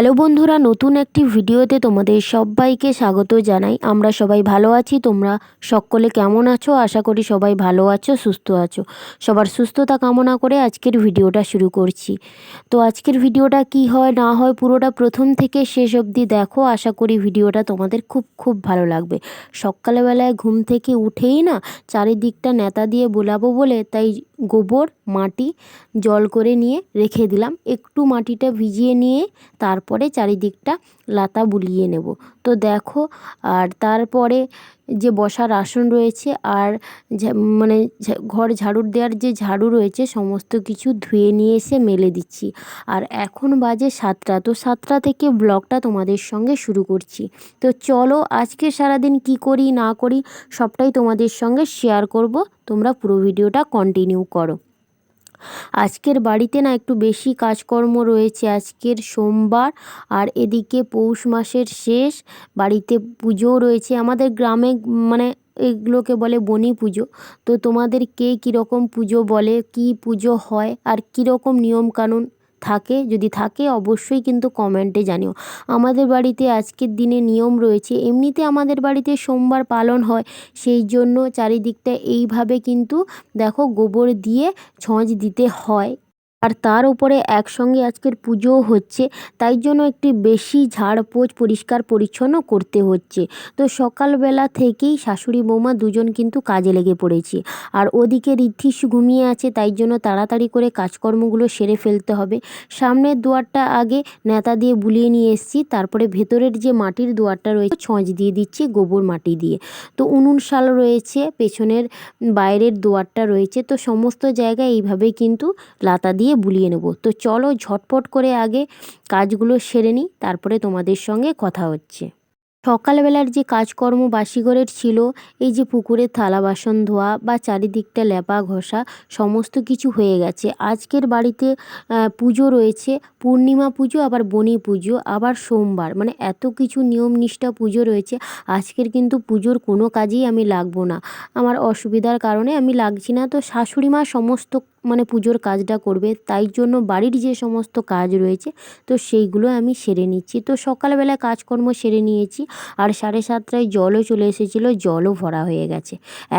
Hello বন্ধুরা, নতুন একটি ভিডিওতে তোমাদের সবাইকে স্বাগত জানাই। আমরা সবাই ভালো আছি, তোমরা সকলে কেমন আছো? আশা করি সবাই ভালো আছো, সুস্থ আছো। সবার সুস্থতা কামনা করে আজকের ভিডিওটা শুরু করছি। তো আজকের ভিডিওটা কি হয়, না হয়, পুরোটা প্রথম থেকে শেষ অবধি দেখো। আশা করি ভিডিওটা তোমাদের খুব খুব ভালো লাগবে। সকালবেলায় ঘুম থেকে উঠেই না, চারিদিকটা নেতা দিয়ে বোলাবো বলে, তাই গোবর, মাটি জল করে নিয়ে রেখে দিলাম। একটু মাটিটা ভিজিয়ে নিয়ে তারপরে চারিদিকটা লাতা বুলিয়ে নেব। তো দেখো, আর তারপরে যে বসার আসন রয়েছে আর মানে ঘর ঝাড়ু দেওয়ার যে ঝাড়ু রয়েছে সমস্ত কিছু ধুয়ে নিয়ে এসে মেলে দিচ্ছি। আর এখন বাজে সাতটা, তো সাতটা থেকে ব্লগটা তোমাদের সঙ্গে শুরু করছি। তো চলো আজকে সারাদিন কি করি, না করি সবটাই তোমাদের সঙ্গে শেয়ার করব। তোমরা পুরো ভিডিওটা কন্টিনিউ করো। আজকের বাড়িতে না একটু বেশি কাজকর্ম রয়েছে। আজকের সোমবার আর এদিকে পৌষ মাসের শেষ, বাড়িতে পুজোও রয়েছে। আমাদের গ্রামে মানে এগুলোকে বলে বনি পুজো। তো তোমাদের কে কীরকম পুজো বলে, কি পুজো হয় আর কীরকম নিয়মকানুন থাকে, যদি থাকে অবশ্যই কিন্তু কমেন্টে জানিও। আমাদের বাড়িতে আজকের দিনে নিয়ম রয়েছে, এমনিতে আমাদের বাড়িতে সোমবার পালন হয়, সেই জন্য চারিদিকটা এইভাবে কিন্তু দেখো গোবর দিয়ে ছঁচ দিতে হয়। আর তার উপরে একসঙ্গে আজকের পুজোও হচ্ছে। তাই জন্য একটি বেশি ঝাড়পোছ পরিষ্কার পরিচ্ছন্ন করতে হচ্ছে। তো সকালবেলা থেকেই শাশুড়ি বৌমা দুজন কিন্তু কাজে লেগে পড়েছি। আর ওদিকে ঋদ্ধিস ঘুমিয়ে আছে, তাই জন্য তাড়াতাড়ি করে কাজকর্মগুলো সেরে ফেলতে হবে। সামনের দুয়ারটা আগে নেতা দিয়ে বুলিয়ে নিয়ে এসেছি, তারপরে ভেতরের যে মাটির দুয়ারটা রয়েছে ছঁচ দিয়ে দিচ্ছি গোবর মাটি দিয়ে। তো উনুন শাল রয়েছে, পেছনের বাইরের দুয়ারটা রয়েছে, তো সমস্ত জায়গায় এইভাবেই কিন্তু লাতা দিয়ে বুলিয়ে নেব। তো চলো ঝটপট করে আগে কাজগুলো সেরে নিই, তারপরে তোমাদের সঙ্গে কথা হচ্ছে। সকালবেলার যে কাজকর্ম বাসিঘরের ছিল, এই যে পুকুরের থালা বাসন ধোয়া বা চারিদিকটা লেপা ঘষা, সমস্ত কিছু হয়ে গেছে। আজকের বাড়িতে পুজো রয়েছে, পূর্ণিমা পুজো, আবার বনি পুজো, আবার সোমবার মানে এত কিছু নিয়ম নিষ্ঠা পুজো রয়েছে। আজকের কিন্তু পুজোর কোনো কাজেই আমি লাগবো না। আমার অসুবিধার কারণে আমি লাগছি না। তো শাশুড়ি মা সমস্ত মানে পুজোর কাজটা করবে, তাই জন্য বাড়ির যে সমস্ত কাজ রয়েছে, তো সেইগুলো আমি সেরে নিচ্ছি। তো সকালবেলা কাজকর্ম সেরে নিয়েছি, আর সাড়ে সাতটায় জলও চলে এসেছিল, জলও ভরা হয়ে গেছে।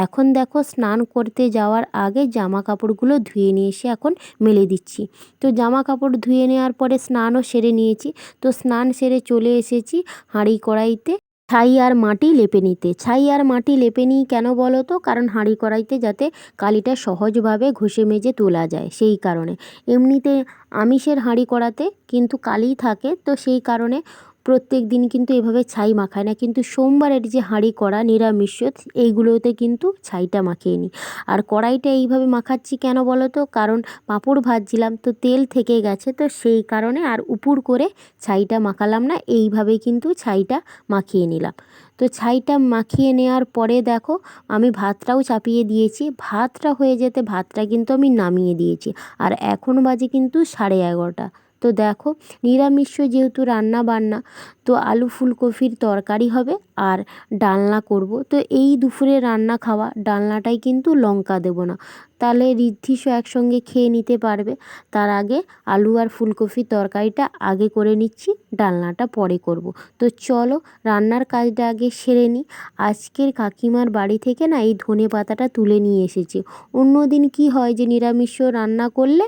এখন দেখো স্নান করতে যাওয়ার আগে জামা কাপড়গুলো ধুয়ে নিয়ে এসে এখন মেলে দিচ্ছি। তো জামা কাপড় ধুয়ে নেওয়ার পরে স্নানও সেরে নিয়েছি, তো স্নান সেরে চলে এসেছি হাঁড়ি কড়াইতে। ছাই আর মাটি লেপে নিতে। ছাই আর মাটি লেপে নিই কেন বলো তো? কারণ হাঁড়ি কড়াইতে যাতে কালিটা সহজভাবে ঘষে মেজে তোলা যায়, সেই কারণে। এমনিতে আমিষের হাঁড়ি কড়াতে কিন্তু কালি থাকে, তো সেই কারণে প্রত্যেক দিন কিন্তু এভাবে ছাই মাখায় না। কিন্তু সোমবারের যে হাঁড়ি কড়া, নিরামিষ, এইগুলোতে কিন্তু ছাইটা মাখিয়ে নিই। আর কড়াইটা এইভাবে মাখাচ্ছি কেন বলো তো কারণ পাঁপড় ভাজছিলাম তো তেল থেকে গেছে তো সেই কারণে আর উপুর করে ছাইটা মাখালাম না। এইভাবেই কিন্তু ছাইটা মাখিয়ে নিলাম। তো ছাইটা মাখিয়ে নেওয়ার পরে দেখো, আমি ভাতটাও চাপিয়ে দিয়েছি। ভাতটা হয়ে যেতে ভাতটা কিন্তু আমি নামিয়ে দিয়েছি। আর এখন বাজে কিন্তু সাড়ে এগারোটা। তো দেখো, নিরামিষ যেহেতু রান্না বান্না, তো আলু ফুলকপির তরকারি হবে আর ডালনা করব। তো এই দুপুরে রান্না খাওয়া, ডালনাটাই কিন্তু লঙ্কা দেবো না। তাহলে ঋদ্ধিসও একসঙ্গে খেয়ে নিতে পারবে। তার আগে আলু আর ফুলকপির তরকারিটা আগে করে নিচ্ছি, ডালনাটা পরে করব। তো চলো, রান্নার কাজটা আগে সেরে নিই। আজকের কাকিমার বাড়ি থেকে না এই ধনে পাতাটা তুলে নিয়ে এসেছি। অন্য দিন কী হয় যে নিরামিষ রান্না করলে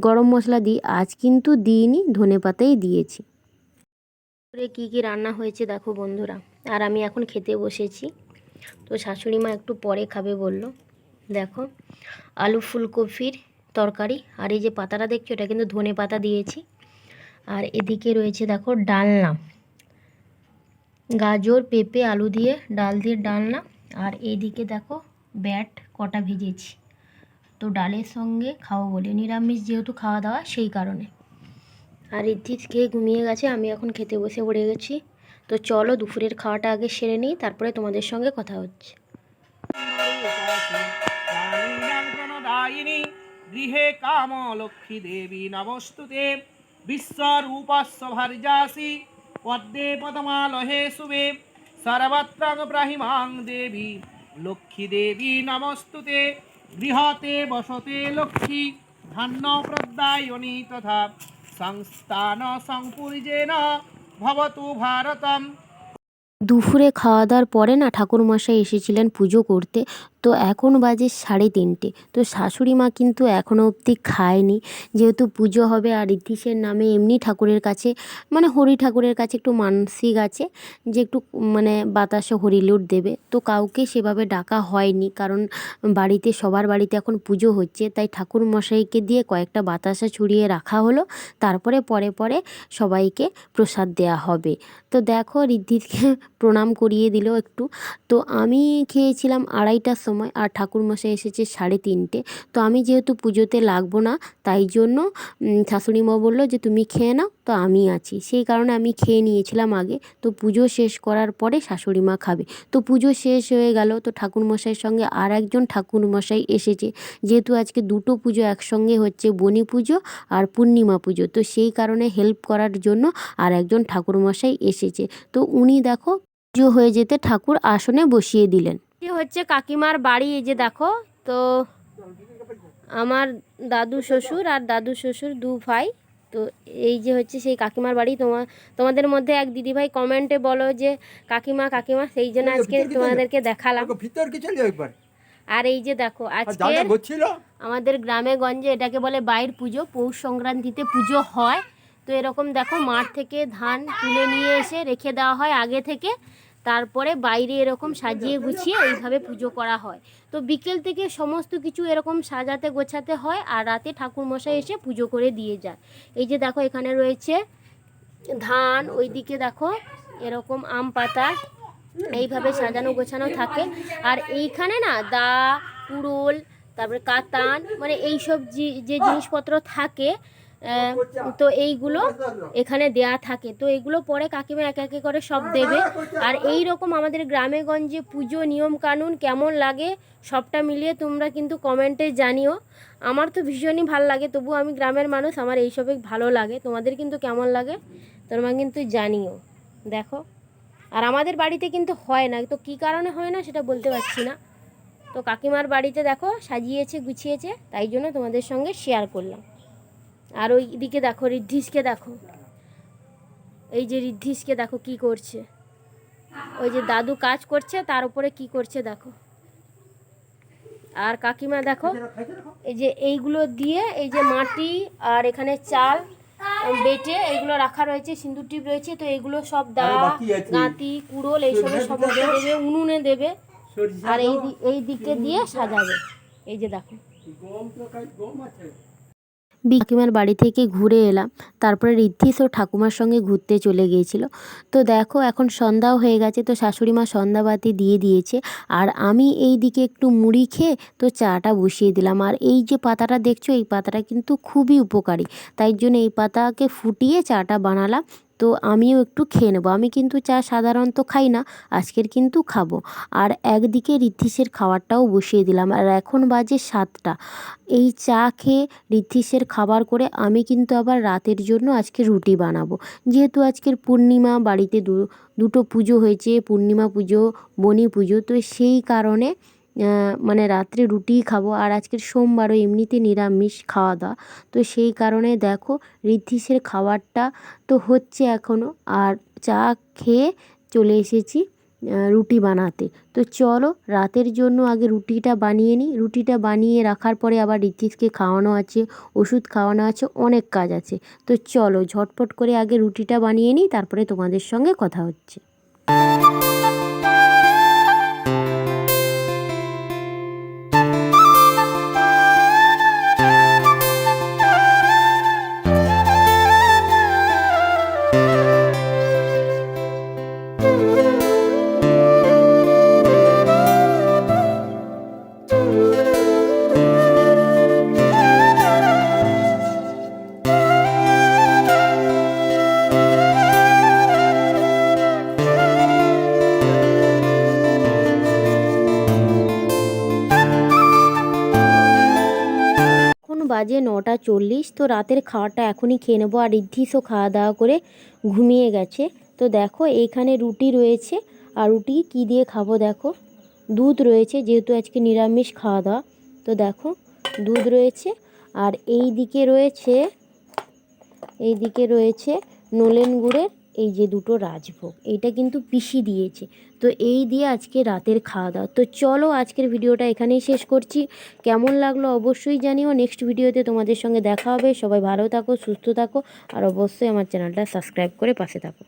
গরম মশলা দিই। আজ কিন্তু দিইনি, ধনে পাতাই দিয়েছি। কী কী রান্না হয়েছে দেখো বন্ধুরা। আর আমি এখন খেতে বসেছি। তো শাশুড়ি মা একটু পরে খাবে বলল। দেখো, আলু ফুলকপির তরকারি। আর এই যে পাতাটা দেখছ, এটা কিন্তু ধনে পাতা দিয়েছি। আর এদিকে রয়েছে দেখো ডালনা। গাজর, পেঁপে, আলু দিয়ে ডাল দিয়ে ডালনা। আর এইদিকে দেখো ব্যাট, কটা ভেজেছি। তো ডালের সঙ্গে খাওয়া বলে, নিরামিষ যেহেতু খাওয়া দাওয়া সেই কারণে। আর ঋদ্ধিত খেয়ে ঘুমিয়ে গেছে, আমি এখন খেতে বসে পড়ে গেছি। তো চলো দুপুরের খাওয়াটা আগে সেরে নিই, তারপরে তোমাদের সঙ্গে কথা হচ্ছে। গৃহে কাম লক্ষ্মী দেবী নমস্তুতে। বিশ্বরূপস্য ভার্যাসি, পদ্মে পদমালহে শুভে। সর্বত্র দেবী লক্ষ্মী দেবী নমস্তুতে। গৃহতে বসতে লক্ষ্মী, ধান্য প্রদায়নী তথা সংস্থান সংপূর্জেন ভবতু ভারতম। দুপুরে খাওয়া দাওয়ার পরে না ঠাকুরমশাই এসেছিলেন পুজো করতে। তো এখন বাজে সাড়ে তিনটে। তো শাশুড়ি মা কিন্তু এখনও অবধি খায়নি। যেহেতু পুজো হবে আর ঋদ্ধিসের নামে এমনি ঠাকুরের কাছে মানে হরি ঠাকুরের কাছে একটু মানসিক আছে যে একটু মানে বাতাসে হরিলুট দেবে। তো কাউকে সেভাবে ডাকা হয়নি কারণ বাড়িতে, সবার বাড়িতে এখন পুজো হচ্ছে। তাই ঠাকুর মশাইকে দিয়ে কয়েকটা বাতাসা ছড়িয়ে রাখা হলো। তারপরে পরে পরে সবাইকে প্রসাদ দেওয়া হবে। তো দেখো ঋদ্ধিকে প্রণাম করিয়ে দিল একটু। তো আমি খেয়েছিলাম আড়াইটার সময়। আর ঠাকুরমশাই এসেছে সাড়ে তিনটে। তো আমি যেহেতু পুজোতে লাগবো না, তাই জন্য শাশুড়ি মা বলল যে তুমি খেয়ে নাও, তো আমি আছি। সেই কারণে আমি খেয়ে নিয়েছিলাম আগে। তো পুজো শেষ করার পরে শাশুড়ি মা খাবে। তো পুজো শেষ হয়ে গেল, তো ঠাকুরমশাইয়ের সঙ্গে আর একজন ঠাকুরমশাই এসেছে। যেহেতু আজকে দুটো পুজো একসঙ্গে হচ্ছে বনি পুজো আর পূর্ণিমা পুজো, তো সেই কারণে হেল্প করার জন্য আর একজন ঠাকুরমশাই এসেছে। তো উনি দেখো পুজো হয়ে যেতে ঠাকুর আসনে বসিয়ে দিলেন। যে হচ্ছে কাকিমার বাড়ি এই যে দেখো তো আমার দাদু শ্বশুর আর দাদু শ্বশুর দু ভাই তো এই যে হচ্ছে সেই কাকিমার বাড়ি। তোমার তোমাদের মধ্যে এক দিদিভাই কমেন্টে বলো যে কাকিমা কাকিমা সেই জন্য আজকে তোমাদেরকে দেখালাম। আর এই যে দেখো আজকে আমাদের গ্রামে গঞ্জে এটাকে বলে বাইর পুজো পৌষ সংক্রান্তিতে পুজো হয়। তো এরকম দেখো মাঠ থেকে ধান তুলে নিয়ে এসে রেখে দেওয়া হয় আগে থেকে। তারপরে বাইরে এরকম সাজিয়ে গুছিয়ে এইভাবে পুজো করা হয়। তো বিকেল থেকে সমস্ত কিছু এরকম সাজাতে গোছাতে হয় আর রাতে ঠাকুরমশাই এসে পুজো করে দিয়ে যায় এই যে দেখো এখানে রয়েছে ধান, ওইদিকে দেখো এরকম আম পাতা, এইভাবে সাজানো গোছানো থাকে। আর এইখানে না দা, কুড়োল, তারপরে কাতান মানে এইসব যে জিনিসপত্র থাকে তো এইগুলো এখানে দেয়া থাকে। তো এগুলো পরে কাকিমা একে একে করে সব দেবে। আর এই রকম আমাদের গ্রামে গঞ্জে পুজো নিয়ম কানুন কেমন লাগে সবটা মিলিয়ে তোমরা কিন্তু কমেন্টে জানিও। আমার তো ভীষণই ভালো লাগে তবু আমি গ্রামের মানুষ আমার এইসবে ভালো লাগে। তোমাদের কিন্তু কেমন লাগে তোমরা কিন্তু জানিও। দেখো। আর আমাদের বাড়িতে কিন্তু হয় না তো কী কারণে হয় না সেটা বলতে পারছি না। তো কাকিমার বাড়িতে দেখো সাজিয়েছে গুছিয়েছে তাই জন্য তোমাদের সঙ্গে শেয়ার করলাম। আর ওই দিকে দেখো ঋদ্ধিসকে দেখো। এই যে ঋদ্ধিসকে দেখো কি করছে। ওই যে দাদু কাজ করছে তার উপরে কি করছে দেখো। আর কাকিমা দেখো এই যে এইগুলো দিয়ে এই যে মাটি আর এখানে চাল বেটে এইগুলো রাখা রয়েছে সিন্দুর টিপ রয়েছে তো এগুলো সব দা বাকি গাঁতি কুড়োল এইসবের সমস্ত দেবে উনুনে দেবে। আর এই এই দিকে দিয়ে সাজাবে। এই যে দেখো। কাকিমার বাড়ি থেকে ঘুরে এলাম। তারপরে ঋদ্ধিস ও ঠাকুমার সঙ্গে ঘুরতে চলে গিয়েছিল। তো দেখো, এখন সন্ধ্যাও হয়ে গেছে, তো শাশুড়ি মা সন্ধ্যাবাতি দিয়ে দিয়েছে। আর আমি এই দিকে একটু মুড়ি খেয়ে তো চাটা বসিয়ে দিলাম। আর এই যে পাতাটা দেখছ, এই পাতাটা কিন্তু খুবই উপকারী। তাই জন্য এই পাতাকে ফুটিয়ে চাটা বানালাম। তো আমিও একটু খেয়ে নেব। আমি কিন্তু চা সাধারণত খাই না, আজকের কিন্তু খাব। আর একদিকে ঋদ্ধিসের খাবারটাও বসিয়ে দিলাম, আর এখন বাজে সাতটা। এই চা খেয়ে ঋদ্ধিসের খাবার করে আমি কিন্তু আবার রাতের জন্য আজকে রুটি বানাবো। যেহেতু আজকের পূর্ণিমা, বাড়িতে দু, দুটো পুজো হয়েছে, পূর্ণিমা পুজো, বনি পুজো, তো সেই কারণে মানে রাত্রে রুটিই খাব আর আজকের সোমবারও এমনিতে নিরামিষ খাওয়া দাওয়া তো সেই কারণে দেখো ঋদ্ধিসের খাবারটা তো হচ্ছে এখনও আর চা খেয়ে চলে এসেছি রুটি বানাতে। তো চলো রাতের জন্য আগে রুটিটা বানিয়ে নিই। রুটিটা বানিয়ে রাখার পরে আবার ঋত্বিককে খাওয়ানো আছে, ওষুধ খাওয়ানো আছে, অনেক কাজ আছে। তো চলো ঝটপট করে আগে রুটিটা বানিয়ে নিই, তারপরে তোমাদের সঙ্গে কথা হচ্ছে। বাজে নটা চল্লিশ, তো রাতের খাওয়াটা এখনই খেয়ে নেব। আর ঋদ্ধিসও খাওয়া দাওয়া করে ঘুমিয়ে গেছে। তো দেখো, এইখানে রুটি রয়েছে। আর রুটি কী দিয়ে খাব দেখো? দুধ রয়েছে, যেহেতু আজকে নিরামিষ খাওয়া দাওয়া। তো দেখো, দুধ রয়েছে। আর এই দিকে রয়েছে এই দিকে রয়েছে নলেন গুড়ের এই যে দুটো রাজভোগ, এইটা কিন্তু পিসি দিয়েছে। তো এই দিয়ে আজকে রাতের খাওয়া দাওয়া। তো চলো আজকের ভিডিওটা এখানেই শেষ করছি। কেমন লাগল অবশ্যই জানিও। নেক্সট ভিডিওতে তোমাদের সঙ্গে দেখা হবে। সবাই ভালো থাকো, সুস্থ থাকো, আর অবশ্যই আমার চ্যানেলটা সাবস্ক্রাইব করে পাশে থাকো।